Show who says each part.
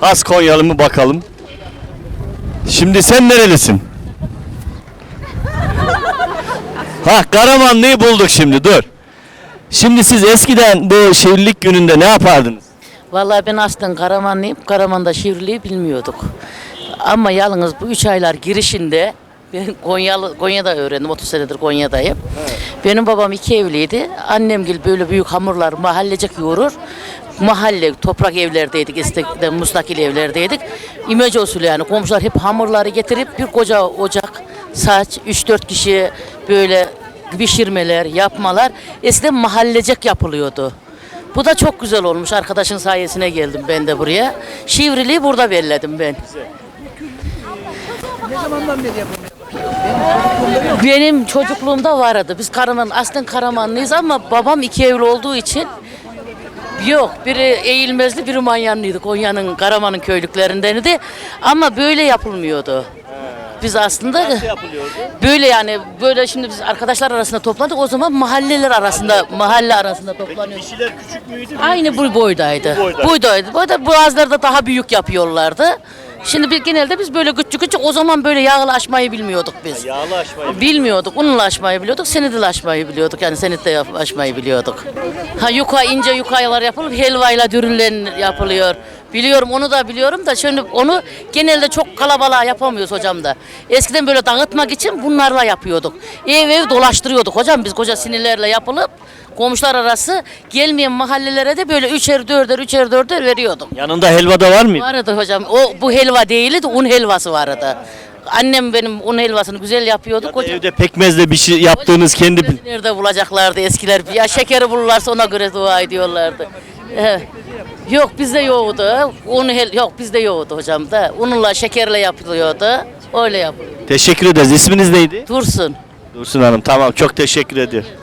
Speaker 1: Has Konyalı mı bakalım. Şimdi sen nerelisin? ha Karamanlı'yı bulduk şimdi dur. Şimdi siz eskiden bu şehirlik gününde ne yapardınız?
Speaker 2: Vallahi ben aslen Karamanlıyım. Karaman'da şiirliği bilmiyorduk. Ama yalnız bu üç aylar girişinde ben Konyalı, Konya'da öğrendim. 30 senedir Konya'dayım. Benim babam iki evliydi. Annemgil böyle büyük hamurlar mahallecek yoğurur. Mahalle toprak evlerdeydik, eskiden mustakil evlerdeydik. İmece usulü yani komşular hep hamurları getirip bir koca ocak, saç, 3-4 kişi böyle pişirmeler, yapmalar eskiden mahallecek yapılıyordu. Bu da çok güzel olmuş. Arkadaşın sayesine geldim ben de buraya. Şivriliği burada belledim ben. Benim çocukluğumda vardı. Biz Karaman, aslen Karamanlıyız ama babam iki evli olduğu için Yok, biri Eğilmezli, biri Manyanlıydı. Konya'nın, Karaman'ın köylüklerindenidi. Ama böyle yapılmıyordu. Biz aslında böyle yani böyle şimdi biz arkadaşlar arasında toplandık. O zaman mahalleler arasında, mahalle arasında toplanıyoruz.
Speaker 1: Kişiler küçük müydü?
Speaker 2: Aynı bu boydaydı.
Speaker 1: Bu boydaydı.
Speaker 2: Buydaydı. Boyda boğazlarda daha büyük yapıyorlardı. Şimdi biz genelde biz böyle küçük küçük o zaman böyle yağlı açmayı bilmiyorduk biz.
Speaker 1: Yağlı açmayı.
Speaker 2: Bilmiyorduk. Unla açmayı biliyorduk. Senedil açmayı biliyorduk. Yani senetle yap- açmayı biliyorduk. Ha yuka ince yukayalar yapılıp helvayla dürümler yapılıyor. Biliyorum onu da biliyorum da şimdi onu genelde çok kalabalığa yapamıyoruz hocam da. Eskiden böyle dağıtmak için bunlarla yapıyorduk. Ev ev dolaştırıyorduk hocam biz koca sinirlerle yapılıp komşular arası gelmeyen mahallelere de böyle üçer dörder üçer dörder veriyorduk.
Speaker 1: Yanında helva da var mıydı?
Speaker 2: Vardı hocam. O bu helva değildi, un helvası vardı. Annem benim un helvasını güzel yapıyordu.
Speaker 1: Ya da
Speaker 2: Koca
Speaker 1: evde pekmezle bir şey yaptığınız kendi bil-
Speaker 2: nerede bulacaklardı eskiler? Ya şekeri bulurlarsa ona göre dua ediyorlardı. Yok bizde yoktu. Un hel yok bizde yoktu hocam da. Unla şekerle yapılıyordu. Öyle yapılıyor.
Speaker 1: Teşekkür ederiz. İsminiz neydi?
Speaker 2: Dursun.
Speaker 1: Dursun Hanım tamam çok teşekkür ediyorum.